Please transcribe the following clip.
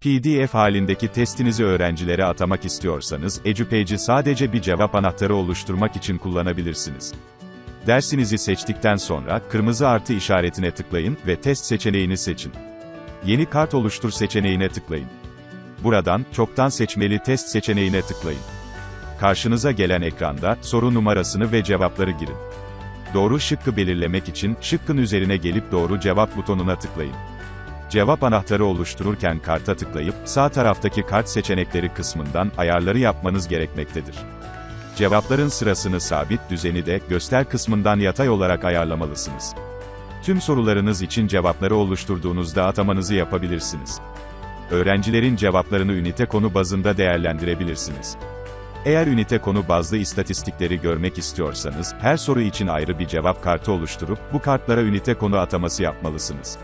PDF halindeki testinizi öğrencilere atamak istiyorsanız, EduPage'i sadece bir cevap anahtarı oluşturmak için kullanabilirsiniz. Dersinizi seçtikten sonra, kırmızı artı işaretine tıklayın ve test seçeneğini seçin. Yeni kart oluştur seçeneğine tıklayın. Buradan, çoktan seçmeli test seçeneğine tıklayın. Karşınıza gelen ekranda, soru numarasını ve cevapları girin. Doğru şıkkı belirlemek için, şıkkın üzerine gelip doğru cevap butonuna tıklayın. Cevap anahtarı oluştururken karta tıklayıp, sağ taraftaki kart seçenekleri kısmından, ayarları yapmanız gerekmektedir. Cevapların sırasını sabit, düzeni de, göster kısmından yatay olarak ayarlamalısınız. Tüm sorularınız için cevapları oluşturduğunuzda atamanızı yapabilirsiniz. Öğrencilerin cevaplarını ünite konu bazında değerlendirebilirsiniz. Eğer ünite konu bazlı istatistikleri görmek istiyorsanız, her soru için ayrı bir cevap kartı oluşturup, bu kartlara ünite konu ataması yapmalısınız.